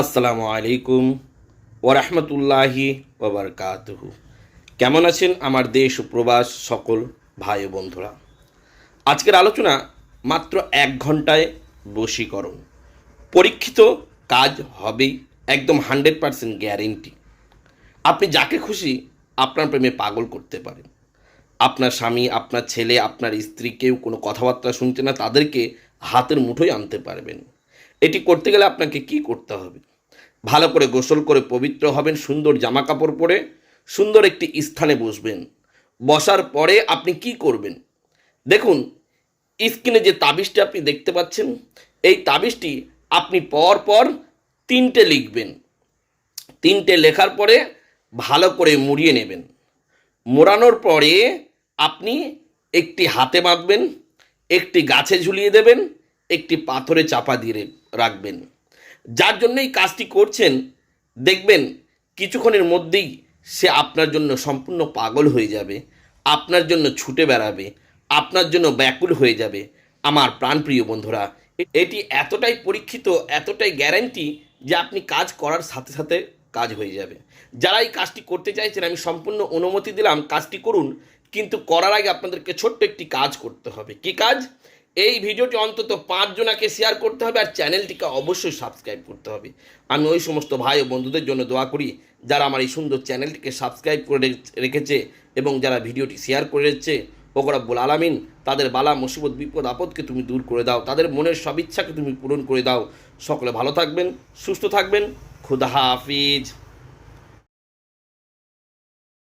আসসালামু আলাইকুম ওরহমতুল্লাহি ওবরকাতহু কেমন আছেন আমার দেশ প্রবাস সকল ভাই বন্ধুরা? আজকের আলোচনা মাত্র এক ঘন্টায় বশীকরণ। পরীক্ষিত কাজ হবেই একদম হান্ড্রেড পারসেন্ট গ্যারেন্টি। আপনি যাকে খুশি আপনার প্রেমে পাগল করতে পারেন। আপনার স্বামী, আপনার ছেলে, আপনার স্ত্রী কেউ কোনো কথাবার্তা শুনছে না, তাদেরকে হাতের মুঠোয় আনতে পারবেন। এটি করতে গেলে আপনাকে কি করতে হবে? ভালো করে গোসল করে পবিত্র হবেন, সুন্দর জামা কাপড় পরে, সুন্দর একটি স্থানে বসবেন। বসার পরে আপনি কি করবেন? দেখুন, স্ক্রিনে যে তাবিজটি আপনি দেখতে পাচ্ছেন, এই তাবিজটি আপনি পর পর তিনটে লিখবেন। তিনটে লেখার পরে ভালো করে মুড়িয়ে নেবেন। মোড়ানোর পরে আপনি একটি হাতে বাঁধবেন, একটি গাছে ঝুলিয়ে দেবেন, একটি পাথরে চাপা দিয়ে রাখবেন। যার জন্য এই কাজটি করছেন, দেখবেন কিছুক্ষণের মধ্যেই সে আপনার জন্য সম্পূর্ণ পাগল হয়ে যাবে, আপনার জন্য ছুটে বেড়াবে, আপনার জন্য ব্যাকুল হয়ে যাবে। আমার প্রাণপ্রিয় বন্ধুরা, এটি এতটাই পরীক্ষিত, এতটাই গ্যারান্টি যে আপনি কাজ করার সাথে সাথে কাজ হয়ে যাবে। যারা এই কাজটি করতে চাইছেন, আমি সম্পূর্ণ অনুমতি দিলাম কাজটি করুন, কিন্তু করার আগে আপনাদেরকে ছোট্ট একটি কাজ করতে হবে। কি কাজ? এই ভিডিওটি অন্তত পাঁচজনাকে শেয়ার করতে হবে আর চ্যানেলটিকে অবশ্যই সাবস্ক্রাইব করতে হবে। আমি ওই সমস্ত ভাই ও বন্ধুদের জন্য দোয়া করি, যারা আমার এই সুন্দর চ্যানেলটিকে সাবস্ক্রাইব করে রেখেছে এবং যারা ভিডিওটি শেয়ার করে রেখেছে, ওগরাব্বুল আলামিন, তাদের বালা, মুসিবত, বিপদ, আপদকে তুমি দূর করে দাও, তাদের মনের সব ইচ্ছাকে তুমি পূরণ করে দাও। সকলে ভালো থাকবেন, সুস্থ থাকবেন, খুদা হাফিজ।